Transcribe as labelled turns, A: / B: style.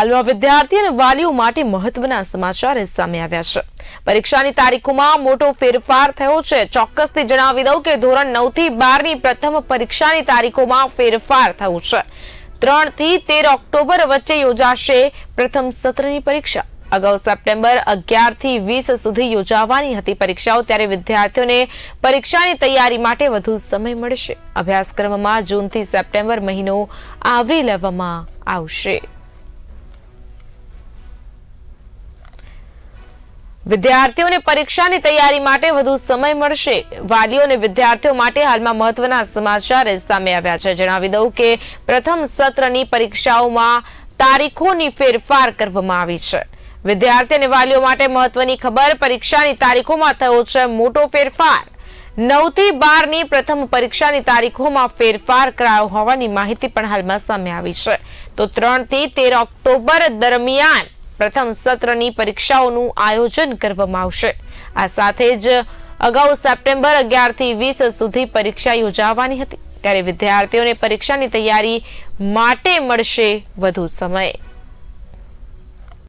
A: હાલમાં વિદ્યાર્થી અને વાલીઓ માટે મહત્વના સમાચાર સામે આવ્યા છે. પરીક્ષાની તારીખોમાં મોટો ફેરફાર થયો છે. ચોક્કસથી જણાવી દઉં કે ધોરણ નવથી બારની પ્રથમ પરીક્ષાની તારીખોમાં ફેરફાર થયો છે. ત્રણથી તેર ઓક્ટોબર વચ્ચે યોજાશે પ્રથમ સત્રની પરીક્ષા. અગાઉ સપ્ટેમ્બર અગિયારથી વીસ સુધી યોજાવાની હતી પરીક્ષાઓ. ત્યારે વિદ્યાર્થીઓને પરીક્ષાની તૈયારી માટે વધુ સમય મળશે. અભ્યાસક્રમમાં જૂનથી સપ્ટેમ્બર મહિનો આવરી લેવામાં આવશે. વિદ્યાર્થીઓને પરીક્ષાની તૈયારી માટે વધુ સમય મળશે. વાલીઓ અને વિદ્યાર્થીઓ માટે હાલમાં મહત્વના સમાચાર સામે આવ્યા છે. જણાવી દઉં કે પ્રથમ સત્રની પરીક્ષાઓમાં તારીખોની ફેરફાર કરવામાં આવી છે. વિદ્યાર્થી અને વાલીઓ માટે મહત્વની ખબર, પરીક્ષાની તારીખોમાં થયો છે મોટો ફેરફાર. નવથી બારની પ્રથમ પરીક્ષાની તારીખોમાં ફેરફાર કરાયો હોવાની માહિતી પણ હાલમાં સામે આવી છે. તો ત્રણથી તેર ઓક્ટોબર દરમિયાન પ્રથમ સત્રની પરીક્ષાઓનું આયોજન કરવામાં આવશે. આ સાથે જ અગાઉ સપ્ટેમ્બર અગિયારથી વીસ સુધી પરીક્ષા યોજાવાની હતી. ત્યારે વિદ્યાર્થીઓને પરીક્ષાની તૈયારી માટે મળશે વધુ સમય.